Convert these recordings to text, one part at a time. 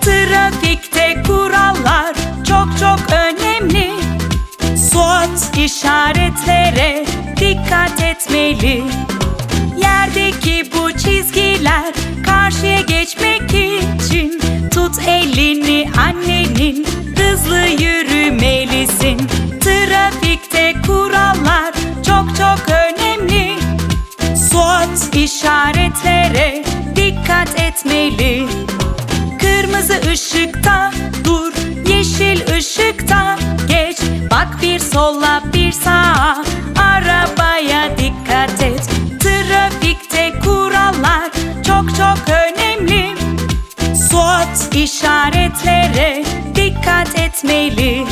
Trafikte kurallar çok çok önemli. Suat işaretlere dikkat etmeli. Yerdeki bu çizgiler karşıya geçmek için tut elini annenin hızlı yürü. SWOT işaretlere dikkat etmeli. Kırmızı ışıkta dur, yeşil ışıkta geç. Bak bir sola bir sağa, arabaya dikkat et. Trafikte kurallar çok çok önemli. SWOT işaretlere dikkat etmeli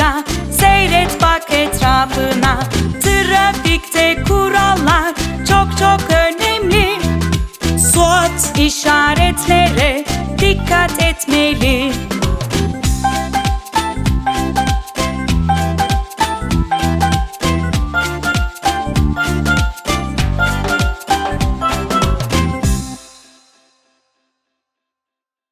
sıkıca seyret bak etrafına. Trafikte kurallar çok çok önemli. SWOT işaretlere dikkat etmeli